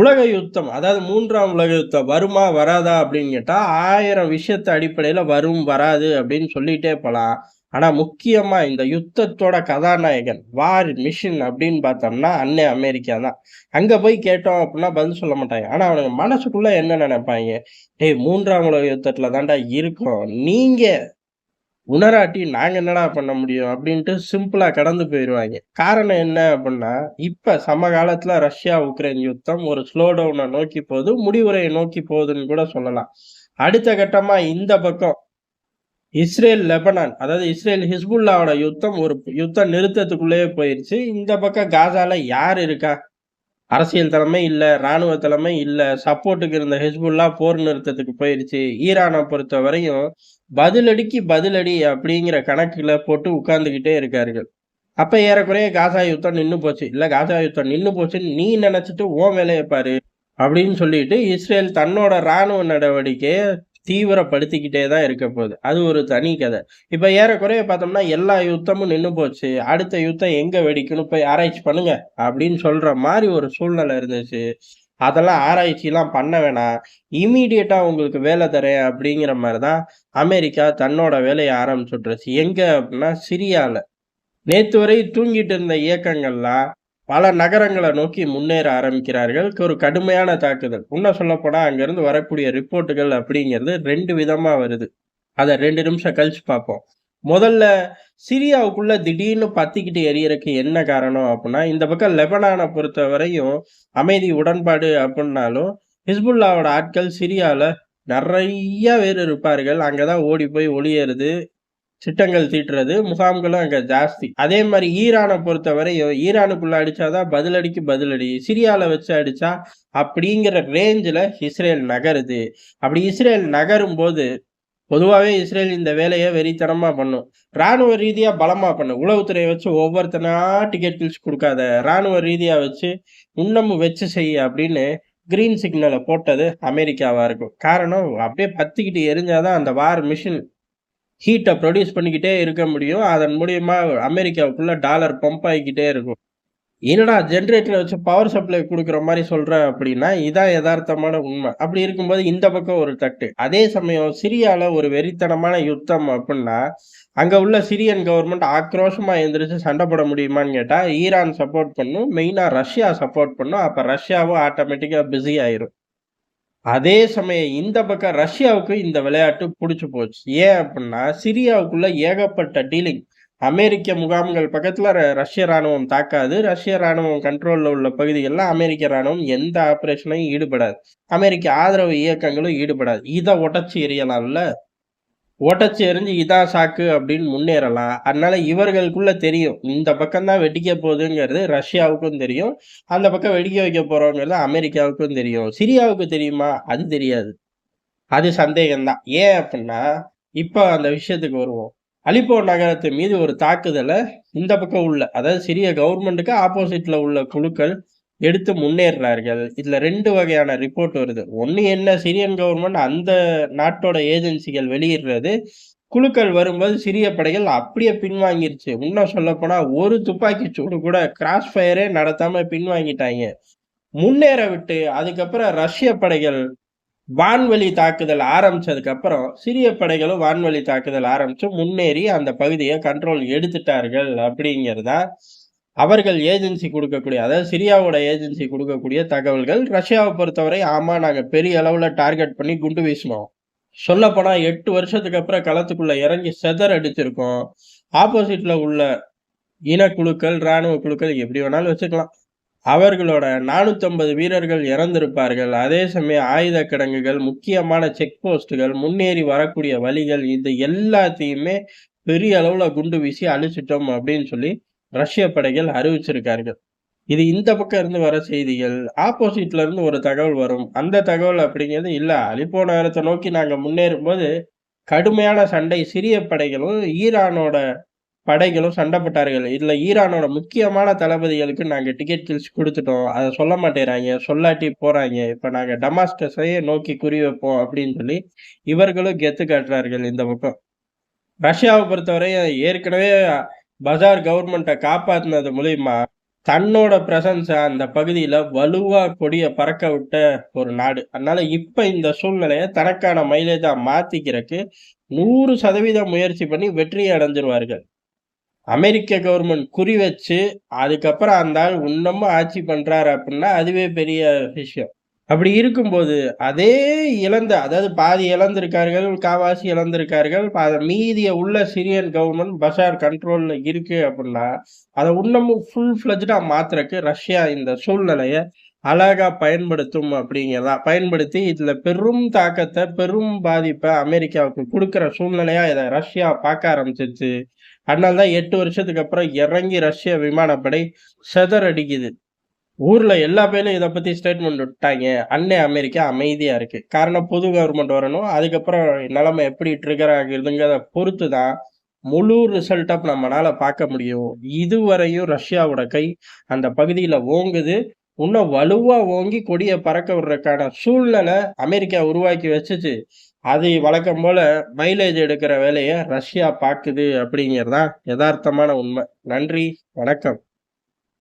உலக யுத்தம் அதாவது மூன்றாம் உலக யுத்தம் வருமா வராதா அப்படின்னு கேட்டால் ஆயிரம் விஷயத்தை அடிப்படையில் வரும் வராது அப்படின்னு சொல்லிட்டே போகலாம் ஆனால் முக்கியமாக இந்த யுத்தத்தோட கதாநாயகன் வார் மிஷின் அப்படின்னு பார்த்தோம்னா அன்னை அமெரிக்கா தான். அங்கே போய் கேட்டோம் அப்படின்னா பதில் சொல்ல மாட்டாங்க. ஆனால் அவனுங்க மனசுக்குள்ளே என்ன நினைப்பாங்க? டேய் மூன்றாம் உலக யுத்தத்தில் தான்டா இருக்கும். நீங்கள் உணராட்டி நாங்க என்னடா பண்ண முடியும் அப்படின்ட்டு சிம்பிளா கடந்து போயிடுவாங்க காரணம் என்ன அப்படின்னா இப்ப சமகாலத்தில் ரஷ்யா உக்ரைன் யுத்தம் ஒரு ஸ்லோ டவுனை நோக்கி போகுது முடிவுரையை நோக்கி போகுதுன்னு கூட சொல்லலாம். அடுத்த கட்டமா இந்த பக்கம் இஸ்ரேல் லெபனான் அதாவது இஸ்ரேல் ஹிஸ்புல்லாவோட யுத்தம் ஒரு யுத்த நிறுத்தத்துக்குள்ளேயே போயிருச்சு. இந்த பக்கம் காசால யார் இருக்கா? அரசியல் தலைமை இல்லை ராணுவ தலைமை இல்லை சப்போர்ட்டுக்கு இருந்த ஹிஸ்புல்லா போர் நிறுத்தத்துக்கு போயிருச்சு. ஈரானை பொறுத்த வரையும் பதிலடிக்கு பதிலடி அப்படிங்கிற கணக்கில் போட்டு உட்கார்ந்துக்கிட்டே இருக்கார்கள். அப்போ ஏறக்குறைய காசா யுத்தம் நின்று போச்சு. இல்லை காசா யுத்தம் நின்று போச்சுன்னு நீ நினச்சிட்டு ஓ வேலையை பாரு அப்படின்னு சொல்லிட்டு இஸ்ரேல் தன்னோட ராணுவ நடவடிக்கையை தீவிரப்படுத்திக்கிட்டே தான் இருக்க போகுது. அது ஒரு தனி கதை. இப்போ ஏறக்குறைய பார்த்தோம்னா எல்லா யுத்தமும் நின்று போச்சு. அடுத்த யுத்தம் எங்கே வெடிக்கணும் போய் ஆராய்ச்சி பண்ணுங்க அப்படின்னு சொல்கிற மாதிரி ஒரு சூழ்நிலை இருந்துச்சு. அதெல்லாம் ஆராய்ச்சிலாம் பண்ண வேணாம். இமீடியட்டாக உங்களுக்கு வேலை தரேன் அப்படிங்கிற மாதிரி தான் அமெரிக்கா தன்னோட வேலையை ஆரம்பிச்சுட்ருச்சு எங்கே அப்படின்னா சிரியால. நேற்று வரை தூங்கிட்டு இருந்த இயக்கங்கள்லாம் பல நகரங்களை நோக்கி முன்னேற ஆரம்பிக்கிறார்கள். ஒரு கடுமையான தாக்குதல். இன்னும் சொல்லப்போனா அங்கிருந்து வரக்கூடிய ரிப்போர்ட்டுகள் அப்படிங்கிறது ரெண்டு விதமாக வருது. அதை ரெண்டு நிமிஷம் கழிச்சு பார்ப்போம். முதல்ல சிரியாவுக்குள்ள திடீர்னு பத்திக்கிட்டு எரியறதுக்கு என்ன காரணம் அப்படின்னா இந்த பக்கம் லெபனானை பொறுத்த வரையும் அமைதி உடன்பாடு அப்படின்னாலும் ஹிஸ்புல்லாவோட ஆட்கள் சிரியாவில் நிறைய பேர் இருப்பார்கள். அங்கதான் ஓடி போய் ஒளியறது. திட்டங்கள் தீட்டுறது முகாம்களும் அங்கே ஜாஸ்தி. அதே மாதிரி ஈரானை பொறுத்தவரை வரையும் ஈரானுக்குள்ள அடிச்சாதான் பதிலடிக்கு பதிலடி. சிரியாவில் வச்சு அடிச்சா அப்படிங்கிற ரேஞ்சில் இஸ்ரேல் நகருது. அப்படி இஸ்ரேல் நகரும் போது பொதுவாகவே இஸ்ரேல் இந்த வேலையை வெறித்தனமாக பண்ணும். ராணுவ ரீதியாக பலமாக பண்ணும். உளவுத்துறையை வச்சு ஒவ்வொருத்தனா டிக்கெட் கில்ஸ் கொடுக்காத. ராணுவ ரீதியாக வச்சு இன்னமும் வச்சு செய்ய அப்படின்னு கிரீன் சிக்னலை போட்டது அமெரிக்காவாக இருக்கும். காரணம் அப்படியே பத்திக்கிட்டு எரிஞ்சாதான் அந்த வார் மிஷின் ஹீட்டை ப்ரொடியூஸ் பண்ணிக்கிட்டே இருக்க முடியும். அதன் மூலியமாக அமெரிக்காவுக்குள்ள டாலர் பம்ப் ஆகிக்கிட்டே இருக்கும். என்னடா ஜென்ரேட்டரை வச்சு பவர் சப்ளை கொடுக்குற மாதிரி சொல்கிறேன் அப்படின்னா இதான் யதார்த்தமான உண்மை. அப்படி இருக்கும்போது இந்த பக்கம் ஒரு தட்டு. அதே சமயம் சிரியாவில் ஒரு வெறித்தனமான யுத்தம் அப்படின்னா அங்கே உள்ள சிரியன் கவர்மெண்ட் ஆக்ரோஷமாக எந்திரிச்சு சண்டை போட முடியுமான்னு கேட்டால் ஈரான் சப்போர்ட் பண்ணும் மெயினாக ரஷ்யா சப்போர்ட் பண்ணும். அப்போ ரஷ்யாவும் ஆட்டோமேட்டிக்காக பிஸி ஆயிரும். அதே சமயம் இந்த பக்கம் ரஷ்யாவுக்கு இந்த விளையாட்டு பிடிச்சி போச்சு. ஏன் அப்படின்னா சிரியாவுக்குள்ள ஏகப்பட்ட டீலிங். அமெரிக்க முகாம்கள் பக்கத்துல ரஷ்ய ராணுவம் தாக்காது. ரஷ்ய ராணுவம் கண்ட்ரோல்ல உள்ள பகுதிகளில் அமெரிக்க ராணுவம் எந்த ஆபரேஷனையும் ஈடுபடாது. அமெரிக்க ஆதரவு இயக்கங்களும் ஈடுபடாது. இதை உடச்சி எரியலாம்ல உடச்சி எரிஞ்சு இதான் சாக்கு அப்படின்னு முன்னேறலாம். அதனால இவர்களுக்குள்ள தெரியும். இந்த பக்கம் தான் வெடிக்க போகுதுங்கிறது ரஷ்யாவுக்கும் தெரியும். அந்த பக்கம் வெடிக்க வைக்க போறோங்கிறது அமெரிக்காவுக்கும் தெரியும். சிரியாவுக்கு தெரியுமா? அது தெரியாது. அது சந்தேகம்தான். ஏன் அப்படின்னா இப்போ அந்த விஷயத்துக்கு வருவோம். அலிப்போ நகரத்து மீது ஒரு தாக்குதலை இந்த பக்கம் உள்ள அதாவது சிரிய கவர்மெண்ட்டுக்கு ஆப்போசிட்ல உள்ள குழுக்கள் எடுத்து முன்னேறினார்கள் இதுல ரெண்டு வகையான ரிப்போர்ட் வருது. ஒன்று என்ன சிரியன் கவர்மெண்ட் அந்த நாட்டோட ஏஜென்சிகள் வெளியிடுறது. குழுக்கள் வரும்போது சிறிய படைகள் அப்படியே பின்வாங்கிருச்சு. இன்னும் சொல்ல போனா ஒரு துப்பாக்கி சூடு கூட கிராஸ் ஃபயரே நடத்தாம பின்வாங்கிட்டாங்க. முன்னேற விட்டு அதுக்கப்புறம் ரஷ்ய படைகள் வான்வழி தாக்குதல் ஆரம்பிச்சதுக்கு அப்புறம் படைகளும் வான்வழி தாக்குதல் ஆரம்பிச்சு முன்னேறி அந்த பகுதியை கண்ட்ரோல் எடுத்துட்டார்கள் அப்படிங்கிறதா அவர்கள் ஏஜென்சி கொடுக்கக்கூடிய அதாவது சிரியாவோட ஏஜென்சி கொடுக்கக்கூடிய தகவல்கள் ரஷ்யாவை பொறுத்தவரை ஆமாம் நாங்கள் பெரிய அளவில் டார்கெட் பண்ணி குண்டு வீசினோம். சொல்லப்போனால் எட்டு வருஷத்துக்கு அப்புறம் களத்துக்குள்ளே இறங்கி செதர் அடிச்சிருக்கோம். ஆப்போசிட்டில் உள்ள இனக்குழுக்கள் ராணுவ குழுக்கள் எப்படி வேணாலும் வச்சுக்கலாம். அவர்களோட 450 வீரர்கள் இறந்திருப்பார்கள். அதே சமயம் ஆயுத கிடங்குகள் முக்கியமான செக் போஸ்ட்டுகள் முன்னேறி வரக்கூடிய வழிகள் இது எல்லாத்தையுமே பெரிய அளவில் குண்டு வீசி அழிச்சிட்டோம் அப்படின்னு சொல்லி ரஷ்ய படைகள் அறிவிச்சிருக்கார்கள். இது இந்த பக்கம் இருந்து வர செய்திகள். ஆப்போசிட்ல இருந்து ஒரு தகவல் வரும். அந்த தகவல் அப்படிங்கிறது இல்லை. அலிப்போ நகரத்தை நோக்கி நாங்கள் முன்னேறும் போது கடுமையான சண்டை சிறிய படைகளும் ஈரானோட படைகளும் சண்டைப்பட்டார்கள். இதில் ஈரானோட முக்கியமான தளபதிகளுக்கு நாங்கள் டிக்கெட் கிழிச்சு கொடுத்துட்டோம். அதை சொல்ல மாட்டேறாங்க. சொல்லாட்டி போகிறாங்க இப்போ நாங்கள் டமாஸ்டஸையே நோக்கி குறி வைப்போம் அப்படின்னு சொல்லி இவர்களும் கெத்து காட்டுறார்கள் இந்த பக்கம். ரஷ்யாவை பொறுத்தவரை ஏற்கனவே பஜார் கவர்மெண்ட்டை காப்பாற்றினது மூலயமா தன்னோட பிரசன்ஸை அந்த பகுதியில் வலுவாக கொடிய பறக்க விட்ட ஒரு நாடு. அதனால இப்போ இந்த சூழ்நிலையை தனக்கான மைலேஜாக மாற்றிக்கிறக்கு நூறு சதவீதம் முயற்சி பண்ணி வெற்றி அடைஞ்சிருவார்கள். அமெரிக்க கவர்மெண்ட் குறி வச்சு, அதுக்கப்புறம் அந்த ஆள் இன்னமும் ஆட்சி பண்ணுறாரு அப்படின்னா அதுவே பெரிய விஷயம். அப்படி இருக்கும்போது, அதே இழந்த அதாவது பாதி இழந்திருக்கார்கள், காவாசி இழந்திருக்கார்கள். அத மீதிய உள்ள சிரியன் கவர்மெண்ட் பஷார் கண்ட்ரோல்ல இருக்கு அப்படின்னா அதை இன்னமும் ஃபுல் ஃப்ளெட்ஜ்டா மாத்துறக்கு ரஷ்யா இந்த சூழ்நிலைய அழகா பயன்படுத்தும் அப்படிங்கிறதா பயன்படுத்தி இதுல பெரும் தாக்கத்தை பெரும் பாதிப்பை அமெரிக்காவுக்கு கொடுக்குற சூழ்நிலையா இதை ரஷ்யா பார்க்க ஆரம்பிச்சிருச்சு அதனால தான் எட்டு வருஷத்துக்கு அப்புறம் இறங்கி ரஷ்ய விமானப்படை சிதறடிக்குது. ஊரில் எல்லா பேரும் இதை பற்றி ஸ்டேட்மெண்ட் விட்டாங்க அன்னை அமெரிக்கா அமைதியாக இருக்குது காரணம் புது கவர்மெண்ட் வரணும். அதுக்கப்புறம் நிலைமை எப்படி ட்ரிகர் ஆகுதுங்கிறத பொறுத்து தான் முழு ரிசல்ட்டை நம்மளால் பார்க்க முடியும். இதுவரையும் ரஷ்யாவோட கை அந்த பகுதியில் ஓங்குது. இன்னும் வலுவாக ஓங்கி கொடியை பறக்க விடுறதுக்கான சூழ்நிலை அமெரிக்கா உருவாக்கி வச்சுச்சு. அது வழக்கம் போல் மைலேஜ் எடுக்கிற வேலையை ரஷ்யா பார்க்குது அப்படிங்கிறதான் தான் எதார்த்தமான நன்றி, வணக்கம்.